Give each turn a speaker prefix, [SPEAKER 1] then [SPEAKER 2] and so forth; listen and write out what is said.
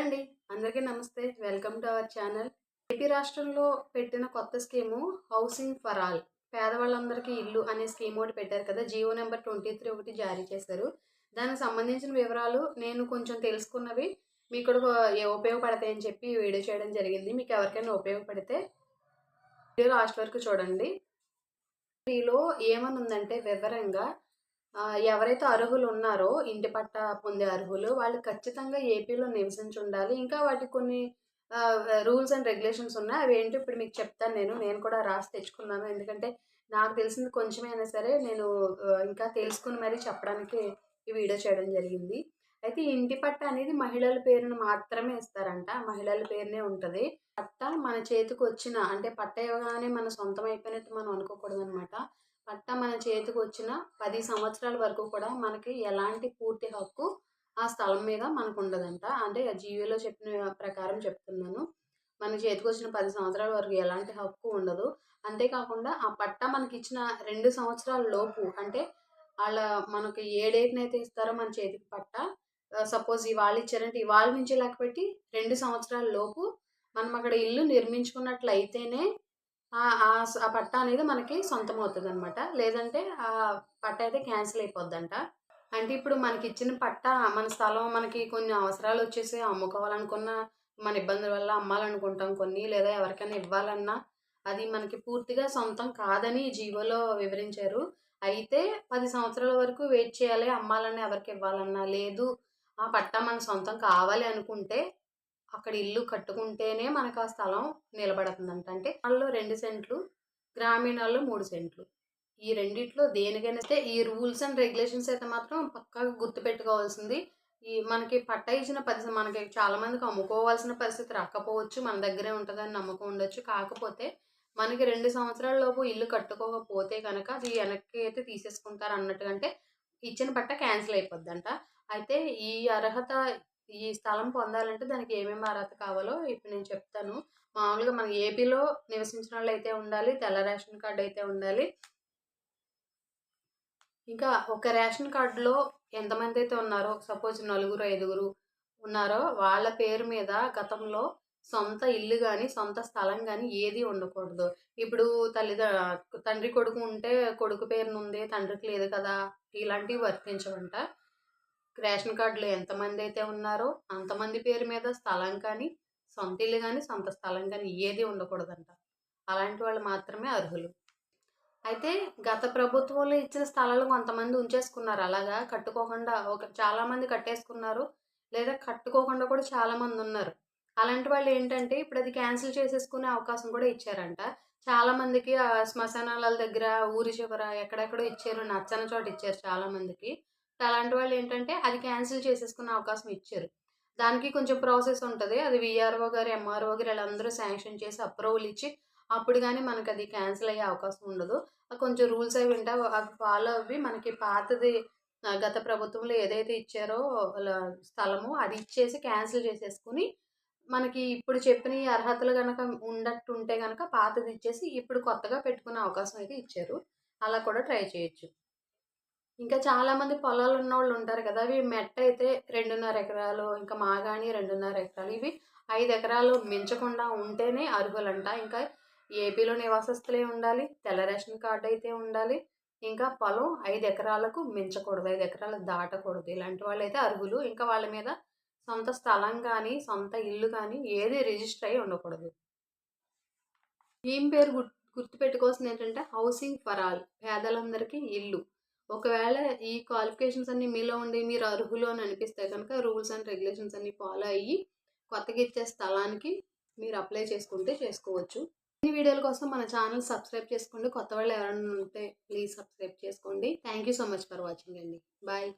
[SPEAKER 1] అండి. అందరికీ నమస్తే. Welcome to our channel. AP రాష్ట్రంలో పెట్టిన కొత్త స్కీము హౌసింగ్ ఫర్ ఆల్. పేదవాళ్ళందరికీ ఇల్లు అనే స్కీమ్ ఒకటి పెట్టారు కదా. జియో నెంబర్ ట్వంటీ త్రీ ఒకటి జారీ చేశారు. దానికి సంబంధించిన వివరాలు నేను కొంచెం తెలుసుకున్నవి మీకు ఉపయోగపడతాయని చెప్పి వీడియో చేయడం జరిగింది. మీకు ఎవరికైనా ఉపయోగపడితే వీడియో లాస్ట్ వరకు చూడండి. వీలో ఏమని ఉందంటే వివరంగా ఎవరైతే అర్హులు ఉన్నారో ఇంటి పట్ట పొందే అర్హులు వాళ్ళు ఖచ్చితంగా ఏపీలో నివసించి ఉండాలి ఇంకా వాటికి కొన్ని రూల్స్ అండ్ రెగ్యులేషన్స్ ఉన్నాయి. అవి ఏంటో ఇప్పుడు మీకు చెప్తాను నేను. నేను కూడా రాసి తెచ్చుకున్నాను. ఎందుకంటే నాకు తెలిసింది కొంచెమైనా సరే నేను ఇంకా తెలుసుకుని మరీ చెప్పడానికి ఈ వీడియో చేయడం జరిగింది. అయితే ఇంటి పట్ట అనేది మహిళల పేరును మాత్రమే ఇస్తారంట. మహిళల పేరునే ఉంటుంది. పట్ట మన చేతికి వచ్చిన అంటే పట్ట ఇవ్వగానే మన సొంతం అయిపోయినట్టు మనం అనుకోకూడదు అనమాట పట్ట మన చేతికి వచ్చిన పది సంవత్సరాల వరకు కూడా మనకి ఎలాంటి పూర్తి హక్కు ఆ స్థలం మీద మనకు ఉండదంట అంటే జీవిలో చెప్పిన ప్రకారం చెప్తున్నాను. మన చేతికి వచ్చిన పది సంవత్సరాల వరకు ఎలాంటి హక్కు ఉండదు. అంతేకాకుండా ఆ పట్ట మనకి ఇచ్చిన రెండు సంవత్సరాల లోపు అంటే వాళ్ళ మనకి ఏ డేట్నైతే ఇస్తారో మన చేతికి పట్ట సపోజ్ ఇవాళ ఇచ్చారంటే ఇవాళ నుంచి లెక్క పెట్టి రెండు సంవత్సరాల లోపు మనం అక్కడ ఇల్లు నిర్మించుకున్నట్లయితేనే ఆ పట్ట అనేది మనకి సొంతం అవుతుంది అనమాట లేదంటే ఆ పట్ట అయితే క్యాన్సిల్ అయిపోద్దంట. అంటే ఇప్పుడు మనకి ఇచ్చిన పట్ట మన స్థలం మనకి కొన్ని అవసరాలు వచ్చేసి అమ్ముకోవాలనుకున్న మన ఇబ్బందుల వల్ల అమ్మాలనుకుంటాం కొన్ని లేదా ఎవరికైనా ఇవ్వాలన్నా అది మనకి పూర్తిగా సొంతం కాదని జీవోలో వివరించారు. అయితే పది సంవత్సరాల వరకు వెయిట్ చేయాలి అమ్మాలన్నా ఎవరికి ఇవ్వాలన్నా లేదు ఆ పట్ట మన సొంతం కావాలి అనుకుంటే అక్కడ ఇల్లు కట్టుకుంటేనే మనకు ఆ స్థలం నిలబడుతుందంట. అంటే వాళ్ళు రెండు సెంట్లు గ్రామీణాల్లో మూడు సెంట్లు. ఈ రెండిట్లో దేనికైనా ఈ రూల్స్ అండ్ రెగ్యులేషన్స్ అయితే మాత్రం పక్కాగా గుర్తుపెట్టుకోవాల్సింది. ఈ మనకి పట్ట ఇచ్చిన పరిస్థితి మనకి చాలా మందికి అమ్ముకోవాల్సిన పరిస్థితి రాకపోవచ్చు మన దగ్గరే ఉంటుందని నమ్మకం ఉండొచ్చు. కాకపోతే మనకి రెండు సంవత్సరాల లోపు ఇల్లు కట్టుకోకపోతే కనుక అది వెనక్కి అయితే తీసేసుకుంటారు అన్నట్టుగా అంటే ఇచ్చిన పట్ట క్యాన్సిల్ అయిపోద్దంట. అయితే ఈ అర్హత ఈ స్థలం పొందాలంటే దానికి ఏమేమి అర్హత కావాలో ఇప్పుడు నేను చెప్తాను. మామూలుగా మన ఏపీలో నివసించిన వాళ్ళు అయితే ఉండాలి తెల్ల రేషన్ కార్డు అయితే ఉండాలి. ఇంకా ఒక రేషన్ కార్డులో ఎంతమంది అయితే ఉన్నారో సపోజ్ నలుగురు ఐదుగురు ఉన్నారో వాళ్ళ పేరు మీద గతంలో సొంత ఇల్లు కానీ సొంత స్థలం కానీ ఏది ఉండకూడదు. ఇప్పుడు తల్లిద తండ్రి కొడుకు ఉంటే కొడుకు పేరు నుండి తండ్రికి లేదు కదా ఇలాంటివి వర్తించవంట. రేషన్ కార్డులో ఎంతమంది అయితే ఉన్నారో అంతమంది పేరు మీద స్థలం కానీ సొంత ఇల్లు కానీ సొంత స్థలం కానీ ఏది ఉండకూడదంట. అలాంటి వాళ్ళు మాత్రమే అర్హులు. అయితే గత ప్రభుత్వంలో ఇచ్చిన స్థలాలు కొంతమంది ఉంచేసుకున్నారు. అలాగా? కట్టుకోకుండా ఒక చాలామంది కట్టేసుకున్నారు. లేదా కట్టుకోకుండా కూడా చాలామంది ఉన్నారు. అలాంటి వాళ్ళు ఏంటంటే ఇప్పుడు అది క్యాన్సిల్ చేసేసుకునే అవకాశం కూడా ఇచ్చారంట. చాలామందికి శ్మశానాల దగ్గర ఊరి చివర ఎక్కడెక్కడో ఇచ్చారు. నచ్చని చోట ఇచ్చారు చాలామందికి. అలాంటి వాళ్ళు ఏంటంటే అది క్యాన్సిల్ చేసేసుకునే అవకాశం ఇచ్చారు. దానికి కొంచెం ప్రాసెస్ ఉంటుంది. అది విఆర్ఓ గారు ఎంఆర్ఓ గారు వీళ్ళందరూ శాంక్షన్ చేసి అప్రూవల్ ఇచ్చి అప్పుడు కానీ మనకి అది క్యాన్సిల్ అయ్యే అవకాశం ఉండదు. కొంచెం రూల్స్ అవి ఉంటా అవి ఫాలో అవి మనకి పాతది గత ప్రభుత్వంలో ఏదైతే ఇచ్చారో స్థలము అది ఇచ్చేసి క్యాన్సిల్ చేసేసుకుని మనకి ఇప్పుడు చెప్పిన అర్హతలు కనుక ఉండట్టుంటే కనుక పాతది ఇచ్చేసి ఇప్పుడు కొత్తగా పెట్టుకునే అవకాశం అయితే ఇచ్చారు. అలా కూడా ట్రై చేయొచ్చు. ఇంకా చాలామంది పొలాలు ఉన్న వాళ్ళు ఉంటారు కదా అవి మెట్ట అయితే రెండున్నర ఎకరాలు ఇంకా మాగాని రెండున్నర ఎకరాలు ఇవి ఐదు ఎకరాలు మించకుండా ఉంటేనే అర్హులంట. ఇంకా ఏపీలో నివాసస్తులే ఉండాలి తెల్ల రేషన్ కార్డు అయితే ఉండాలి ఇంకా పొలం ఐదు ఎకరాలకు మించకూడదు ఐదు ఎకరాలు దాటకూడదు. ఇలాంటి వాళ్ళు అయితే అర్హులు. ఇంకా వాళ్ళ మీద సొంత స్థలం కానీ సొంత ఇల్లు కానీ ఏది రిజిస్టర్ అయి ఉండకూడదు. ఏం పేరు గుర్తు గుర్తుపెట్టుకోవాల్సింది ఏంటంటే హౌసింగ్ ఫర్ ఆల్. పేదలందరికీ ఇల్లు. ఒకవేళ ఈ క్వాలిఫికేషన్స్ అన్ని మీలో ఉండి మీరు అర్హులు అని అనిపిస్తే కనుక రూల్స్ అండ్ రెగ్యులేషన్స్ అన్ని ఫాలో అయ్యి కొత్తగా ఇచ్చే స్థలానికి మీరు అప్లై చేసుకుంటే చేసుకోవచ్చు. ఈ వీడియోల కోసం మన ఛానల్ సబ్స్క్రైబ్ చేసుకోండి. కొత్త వాళ్ళు ఎవరైనా ఉంటే ప్లీజ్ సబ్స్క్రైబ్ చేసుకోండి. Thank you so much for watching అండి. బాయ్